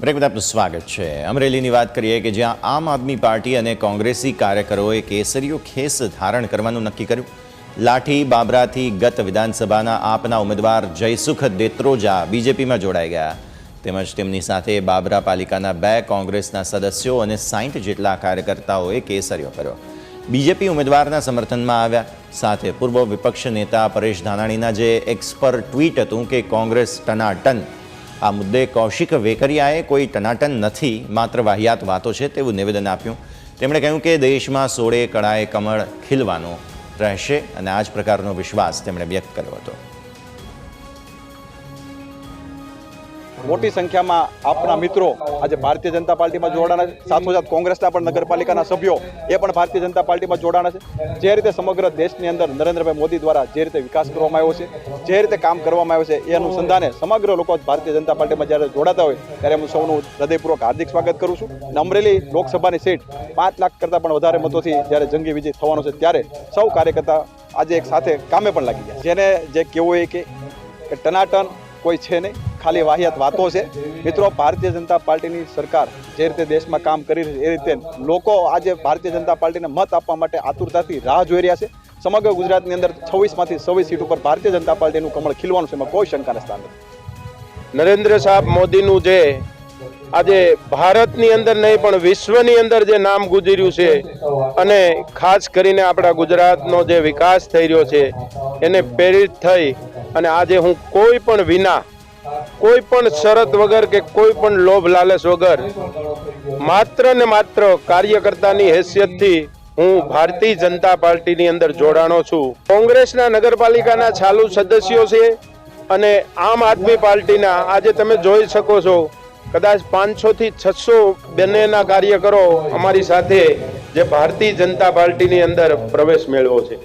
Break બધા આપનું સ્વાગત છે. અમરેલીની વાત કરીએ કે જ્યાં આમ આદમી પાર્ટી અને કોંગ્રેસી કાર્યકરોએ કેસરીયો ખેસ ધારણ કરવાનું નક્કી કર્યું. લાઠી બાબરાથી ગત વિધાનસભાના આપના ઉમેદવાર જયસુખ દેત્રોજા બીજેપીમાં જોડાઈ ગયા. તેમજ તેમની સાથે બાબરા પાલિકાના બે કોંગ્રેસના સદસ્યો અને સાઠ જેટલા કાર્યકર્તાઓએ કેસરીયો કર્યો. બીજેપી ઉમેદવારના સમર્થનમાં આવ્યા. સાથે પૂર્વ વિપક્ષ નેતા પરેશ ધાનાણીના જે એક્સ પર ટ્વીટ હતું કે કોંગ્રેસ ટનાટન આ મુદ્દે કૌશિક વેકરિયાએ કોઈ ટનાટન નથી, માત્ર વાહિયાત વાતો છે તેવું નિવેદન આપ્યું. તેમણે કહ્યું કે દેશમાં સોળે કળાએ કમળ ખીલવાનો રહેશે અને આ જ પ્રકારનો વિશ્વાસ તેમણે વ્યક્ત કર્યો હતો. મોટી સંખ્યામાં આપણા મિત્રો આજે ભારતીય જનતા પાર્ટીમાં જોડાણા છે. સાથોસાથ કોંગ્રેસના પણ નગરપાલિકાના સભ્યો એ પણ ભારતીય જનતા પાર્ટીમાં જોડાણા છે. જે રીતે સમગ્ર દેશની અંદર નરેન્દ્રભાઈ મોદી દ્વારા જે રીતે વિકાસ કરવામાં આવ્યો છે, જે રીતે કામ કરવામાં આવ્યો છે, એ અનુસંધાને સમગ્ર લોકો ભારતીય જનતા પાર્ટીમાં જ્યારે જોડાતા હોય, ત્યારે હું સૌનું હૃદયપૂર્વક હાર્દિક સ્વાગત કરું છું. અમરેલી લોકસભાની સીટ પાંચ લાખ કરતાં પણ વધારે મતોથી જ્યારે જંગી વિજય થવાનો છે, ત્યારે સૌ કાર્યકર્તા આજે એક સાથે કામે પણ લાગી ગયા. જેને જે કહેવું કે કે ટનાટન કોઈ છે નહીં. ખાલી વાહિયાત વાતો છે. મિત્રો, ભારતીય જનતા પાર્ટીની સરકાર જે રીતે દેશમાં કામ કરી રહી છે, એ રીતે લોકો આજે ભારતીય જનતા પાર્ટીને મત આપવા માટે આતુરતાથી રાહ જોઈ રહ્યા છે. સમગ્ર ગુજરાતની અંદર છવ્વીસમાંથી છવ્વીસ સીટ ઉપર ભારતીય જનતા પાર્ટીનું કમળ ખીલવાનું છે એમાં કોઈ શંકાને સ્થાન નથી. નરેન્દ્ર સાહેબ મોદીનું જે આજે ભારતની અંદર નહીં, પણ વિશ્વની અંદર જે નામ ગુજર્યું છે અને ખાસ કરીને આપણા ગુજરાતનો જે વિકાસ થઈ રહ્યો છે, એને પ્રેરિત થઈ અને આજે હું કોઈ પણ વિના કોઈ પણ શરત વગર કે કોઈ પણ લોભ લાલચ વગર માત્ર ને માત્ર કાર્યકર્તાની હેસિયતથી હું ભારતીય જનતા પાર્ટીની અંદર જોડાણો છું. કોંગ્રેસના નગરપાલિકાના ચાલુ સદસ્યો છે અને આમ આદમી પાર્ટીના આજે તમે જોઈ શકો છો, કદાચ પાંચસો થી છસો બંનેના કાર્યકરો અમારી સાથે જે ભારતીય જનતા પાર્ટીની અંદર પ્રવેશ મેળવ્યો છે.